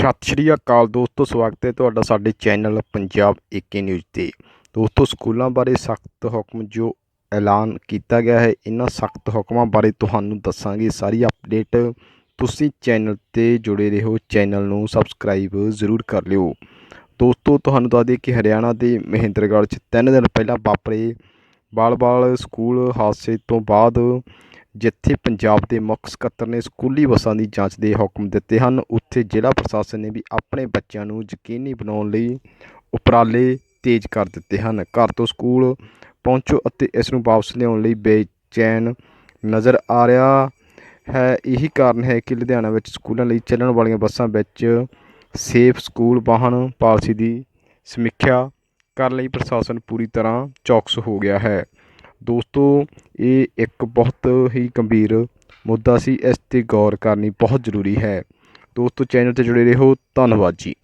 ਸਤਿ ਸ਼੍ਰੀ ਅਕਾਲ ਦੋਸਤੋ, ਸਵਾਗਤ ਹੈ ਤੁਹਾਡਾ ਸਾਡੇ ਚੈਨਲ ਪੰਜਾਬ ਏਕੇ ਨਿਊਜ਼ ਤੇ। ਦੋਸਤੋ, ਸਕੂਲਾਂ ਬਾਰੇ ਸਖਤ ਹੁਕਮ ਜੋ ਐਲਾਨ ਕੀਤਾ ਗਿਆ ਹੈ, ਇਹਨਾਂ ਸਖਤ ਹੁਕਮਾਂ ਬਾਰੇ ਤੁਹਾਨੂੰ ਦੱਸਾਂਗੇ। ਸਾਰੀ ਅਪਡੇਟ ਤੁਸੀਂ ਚੈਨਲ ਤੇ ਜੁੜੇ ਰਹੋ, ਚੈਨਲ ਨੂੰ ਸਬਸਕ੍ਰਾਈਬ ਜ਼ਰੂਰ ਕਰ ਲਿਓ। ਦੋਸਤੋ, ਤੁਹਾਨੂੰ ਦੱਸ ਦਈਏ ਕਿ ਹਰਿਆਣਾ ਦੇ ਮਹਿੰਦਰਗੜ੍ਹ 'ਚ ਤਿੰਨ ਦਿਨ ਪਹਿਲਾਂ ਵਾਪਰੇ ਬਾਲ-ਬਾਲ ਸਕੂਲ ਹਾਦਸੇ ਤੋਂ ਬਾਅਦ ਜਿੱਥੇ ਪੰਜਾਬ ਦੇ ਮੁੱਖ ਸਕੱਤਰ ਨੇ ਸਕੂਲੀ ਬੱਸਾਂ ਦੀ ਜਾਂਚ ਦੇ ਹੁਕਮ ਦਿੱਤੇ ਹਨ, ਉੱਥੇ ਜ਼ਿਲ੍ਹਾ ਪ੍ਰਸ਼ਾਸਨ ਨੇ ਵੀ ਆਪਣੇ ਬੱਚਿਆਂ ਨੂੰ ਯਕੀਨੀ ਬਣਾਉਣ ਲਈ ਉਪਰਾਲੇ ਤੇਜ਼ ਕਰ ਦਿੱਤੇ ਹਨ। ਘਰ ਤੋਂ ਸਕੂਲ ਪਹੁੰਚੋ ਅਤੇ ਇਸ ਨੂੰ ਵਾਪਸ ਲਿਆਉਣ ਲਈ ਬੇਚੈਨ ਨਜ਼ਰ ਆ ਰਿਹਾ ਹੈ। ਇਹੀ ਕਾਰਨ ਹੈ ਕਿ ਲੁਧਿਆਣਾ ਵਿੱਚ ਸਕੂਲਾਂ ਲਈ ਚੱਲਣ ਵਾਲੀਆਂ ਬੱਸਾਂ ਵਿੱਚ ਸੇਫ ਸਕੂਲ, ਵਾਹਨ ਪਾਲਿਸੀ ਦੀ ਸਮੀਖਿਆ ਕਰਨ ਲਈ ਪ੍ਰਸ਼ਾਸਨ ਪੂਰੀ ਤਰ੍ਹਾਂ ਚੌਕਸ ਹੋ ਗਿਆ ਹੈ। ਦੋਸਤੋ, ਇਹ ਇੱਕ ਬਹੁਤ ਹੀ ਗੰਭੀਰ ਮੁੱਦਾ ਸੀ, ਇਸ ਤੇ ਗੌਰ ਕਰਨੀ ਬਹੁਤ ਜ਼ਰੂਰੀ ਹੈ। ਦੋਸਤੋ, ਚੈਨਲ ਤੇ ਜੁੜੇ ਰਹੋ। ਧੰਨਵਾਦ ਜੀ।